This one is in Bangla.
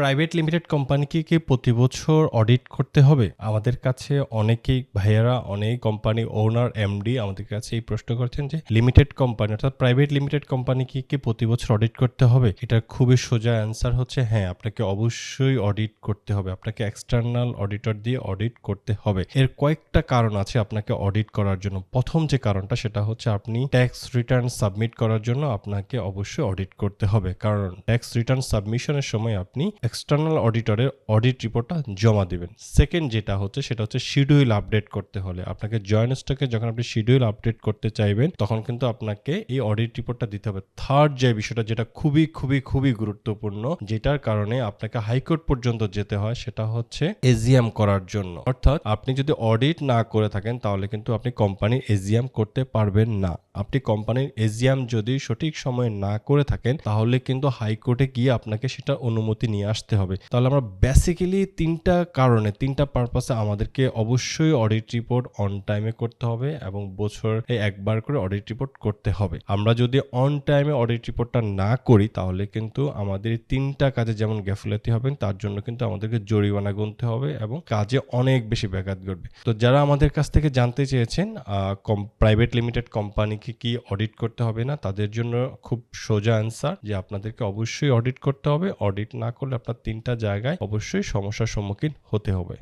প্রাইভেট লিমিটেড কোম্পানিকে কি প্রতি বছর অডিট করতে হবে? আমাদের কাছে অনেকেই ভাইয়ারা, অনেক কোম্পানি ওনার, এমডি আমাদের কাছে এই প্রশ্ন করছেন যে, লিমিটেড কোম্পানি অর্থাৎ প্রাইভেট লিমিটেড কোম্পানিকে কি প্রতি বছর অডিট করতে হবে? এটার খুবই সোজা অ্যান্সার হচ্ছে হ্যাঁ আপনাকে অবশ্যই অডিট করতে হবে। আপনাকে এক্সটার্নাল অডিটর দিয়ে অডিট করতে হবে। এর কয়েকটা কারণ আছে আপনাকে অডিট করার জন্য। প্রথম যে কারণটা সেটা হচ্ছে আপনি ট্যাক্স রিটার্ন সাবমিট করার জন্য আপনাকে অবশ্যই অডিট করতে হবে। কারণ ট্যাক্স রিটার্ন সাবমিশনের সময় আপনি এক্সটার্নাল অডিটরের অডিট রিপোর্টটা জমা দিবেন। সেকেন্ড যেটা হচ্ছে, সেটা হচ্ছে শিডিউল আপডেট করতে হলে। আপনাকে জয়েন্ট স্টকে যখন আপনি শিডিউল আপডেট করতে চাইবেন, তখন কিন্তু আপনাকে এই অডিট রিপোর্টটা দিতে হবে। থার্ড যে বিষয়টা, যেটা খুবই খুবই খুবই গুরুত্বপূর্ণ, যেটার কারণে আপনাকে হাইকোর্ট পর্যন্ত যেতে হয়, সেটা হচ্ছে এজিএম করার জন্য। অর্থাৎ আপনি যদি অডিট না করে থাকেন, তাহলে কিন্তু আপনি কোম্পানির এজিএম করতে পারবেন না। আপনি কোম্পানির এজিএম যদি সঠিক সময়ে না করে থাকেন, তাহলে কিন্তু হাইকোর্টে গিয়ে আপনাকে সেটা অনুমতি নিয়ে আসতে হবে। তাহলে আমরা বেসিক্যালি তিনটা কারণে, তিনটা পারপাসে আমাদেরকে অবশ্যই অডিট রিপোর্ট অন টাইমে করতে হবে এবং বছরে একবার করে অডিট রিপোর্ট করতে হবে। আমরা যদি অন টাইমে অডিট রিপোর্টটা না করি, তাহলে কিন্তু আমাদের তিনটা কাজে যেমন গ্যাফুলাতি হবেন, তার জন্য কিন্তু আমাদেরকে জরিমানা গুনতে হবে এবং কাজে অনেক বেশি ব্যাঘাত ঘটবে। তো যারা আমাদের কাছ থেকে জানতে চেয়েছেন প্রাইভেট লিমিটেড কোম্পানিকে কি অডিট করতে হবে না, তাদের জন্য খুব সোজা অ্যান্সার যে আপনাদেরকে অবশ্যই অডিট করতে হবে। অডিট না করলে আপনার তিনটা জায়গায় অবশ্যই সমস্যার সম্মুখীন হতে হবে।